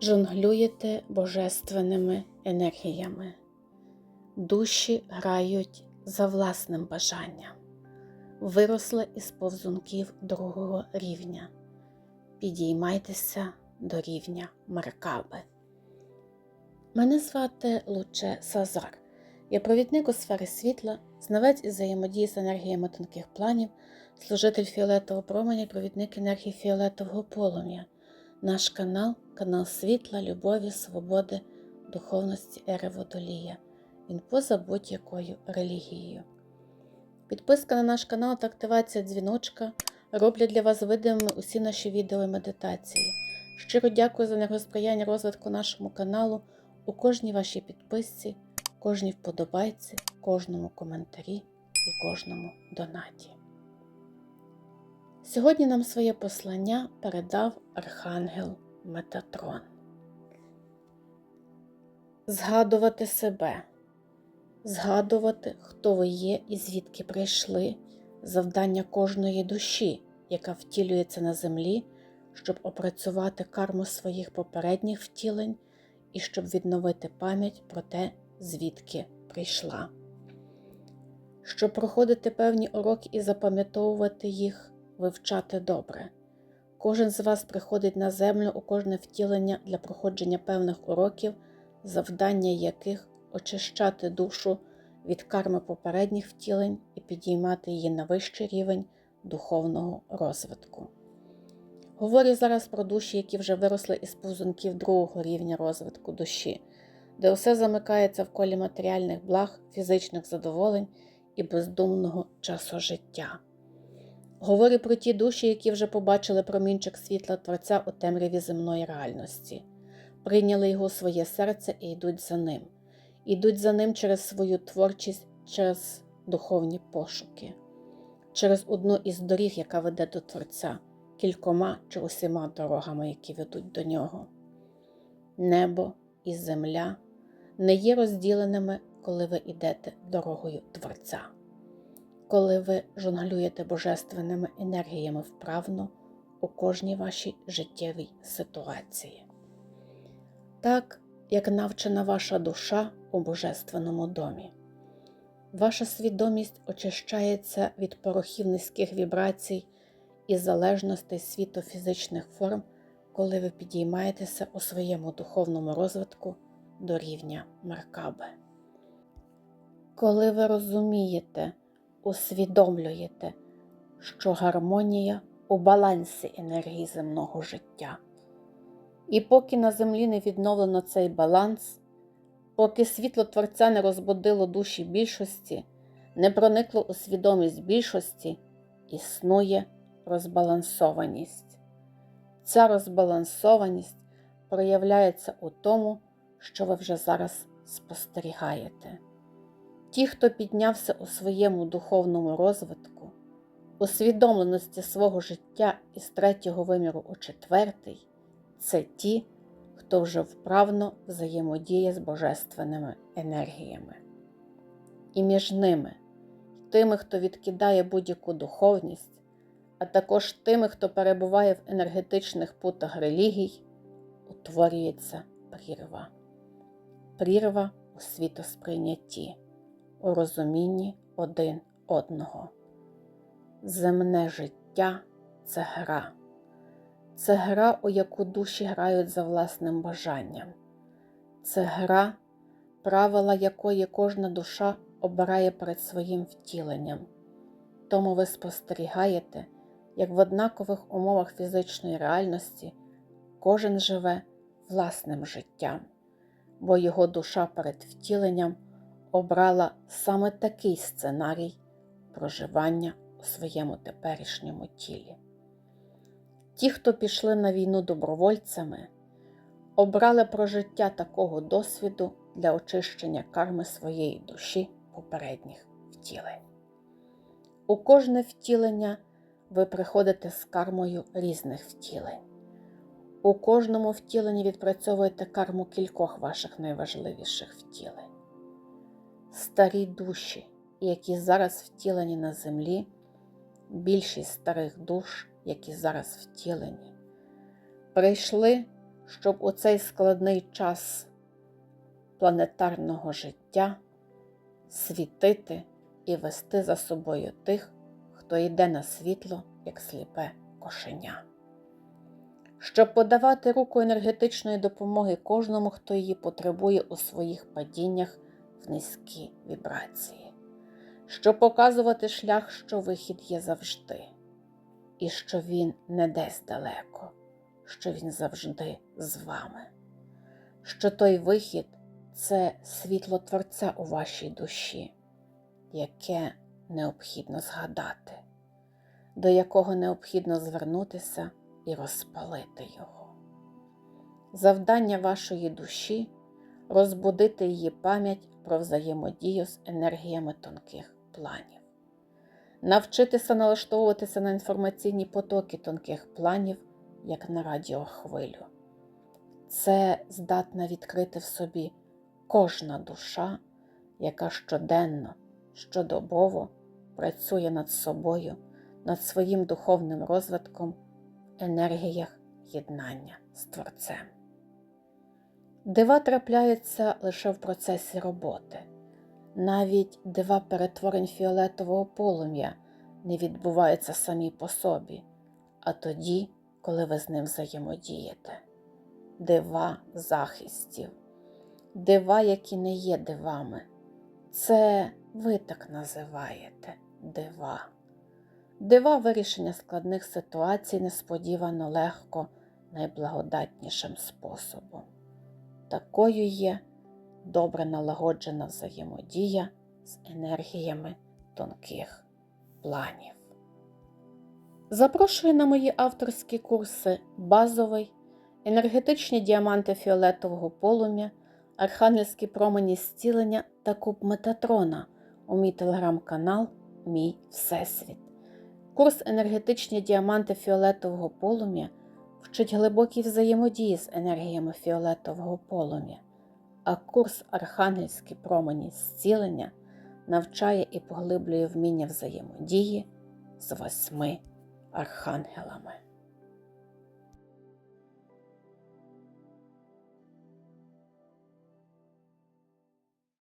жонглюєте божественними енергіями. Душі грають за власним бажанням, виросли із повзунків другого рівня. Підіймайтеся до рівня Маркаби. Мене звати Луче Сазар. Я провідник у сфері світла, знавець із взаємодії з енергіями тонких планів, служитель фіолетового променя провідник енергії фіолетового полум'я. Наш канал канал світла, любові, свободи, духовності ери Водолія. Він поза будь-якою релігією. Підписка на наш канал та активація дзвіночка роблять для вас видимими усі наші відео і медитації. Щиро дякую за енергосприяння розвитку нашому каналу у кожній вашій підписці, кожній вподобайці, кожному коментарі і кожному донаті. Сьогодні нам своє послання передав Архангел Метатрон. Згадувати себе, згадувати, хто ви є і звідки прийшли, завдання кожної душі, яка втілюється на землі, щоб опрацювати карму своїх попередніх втілень і щоб відновити пам'ять про те, звідки прийшла. Щоб проходити певні уроки і запам'ятовувати їх, вивчати добре. Кожен з вас приходить на землю у кожне втілення для проходження певних уроків, завдання яких очищати душу від карми попередніх втілень і підіймати її на вищий рівень духовного розвитку. Говорю зараз про душі, які вже виросли із повзунків другого рівня розвитку душі, де усе замикається в колі матеріальних благ, фізичних задоволень і бездумного часу життя. Говорю про ті душі, які вже побачили промінчик світла Творця у темряві земної реальності, прийняли його у своє серце і йдуть за ним, йдуть за ним через свою творчість, через духовні пошуки, через одну із доріг, яка веде до Творця, кількома чи усіма дорогами, які ведуть до нього. Небо і земля не є розділеними, коли ви йдете дорогою Творця коли ви жонглюєте божественними енергіями вправно у кожній вашій життєвій ситуації. Так, як навчена ваша душа у божественному домі. Ваша свідомість очищається від порохів низьких вібрацій і залежностей світу фізичних форм, коли ви підіймаєтеся у своєму духовному розвитку до рівня Меркаби. Коли ви розумієте, усвідомлюєте, що гармонія у балансі енергії земного життя. І поки на землі не відновлено цей баланс, поки світло Творця не розбудило душі більшості, не проникло у свідомість більшості, існує розбалансованість. Ця розбалансованість проявляється у тому, що ви вже зараз спостерігаєте. Ті, хто піднявся у своєму духовному розвитку, усвідомленості свого життя із третього виміру у четвертий, це ті, хто вже вправно взаємодіє з божественними енергіями. І між ними, тими, хто відкидає будь-яку духовність, а також тими, хто перебуває в енергетичних путах релігій, утворюється прірва. Прірва у світосприйнятті у розумінні один одного. Земне життя це гра, це гра, у яку душі грають за власним бажанням, це гра, правила якої кожна душа обирає перед своїм втіленням. Тому ви спостерігаєте, як в однакових умовах фізичної реальності кожен живе власним життям, бо його душа перед втіленням обрала саме такий сценарій проживання у своєму теперішньому тілі. Ті, хто пішли на війну добровольцями, обрали прожиття такого досвіду для очищення карми своєї душі попередніх втілень. У кожне втілення ви приходите з кармою різних втілень. У кожному втіленні відпрацьовуєте карму кількох ваших найважливіших втілень старі душі, які зараз втілені на землі, більшість старих душ, які зараз втілені, прийшли, щоб у цей складний час планетарного життя світити і вести за собою тих, хто йде на світло, як сліпе кошеня. Щоб подавати руку енергетичної допомоги кожному, хто її потребує у своїх падіннях в низькі вібрації, щоб показувати шлях, що вихід є завжди, і що він не десь далеко, що він завжди з вами, що той вихід це світло Творця у вашій душі, яке необхідно згадати, до якого необхідно звернутися і розпалити його. Завдання вашої душі розбудити її пам'ять про взаємодію з енергіями тонких планів, навчитися налаштовуватися на інформаційні потоки тонких планів, як на радіохвилю. Це здатна відкрити в собі кожна душа, яка щоденно, щодобово працює над собою, над своїм духовним розвитком енергіях єднання з Творцем. Дива трапляються лише в процесі роботи. Навіть дива перетворень фіолетового полум'я не відбуваються самі по собі, а тоді, коли ви з ним взаємодієте. Дива захистів, дива, які не є дивами. Це ви так називаєте дива. Дива вирішення складних ситуацій несподівано легко, найблагодатнішим способом. Такою є добре налагоджена взаємодія з енергіями тонких планів. Запрошую на мої авторські курси базовий, енергетичні діаманти фіолетового полум'я, архангельські промені зцілення та куб Метатрона у мій телеграм-канал Мій Всесвіт. Курс енергетичні діаманти фіолетового полум'я вчить глибокій взаємодії з енергіями фіолетового полум'я, а курс Архангельські промені зцілення навчає і поглиблює вміння взаємодії з восьми архангелами.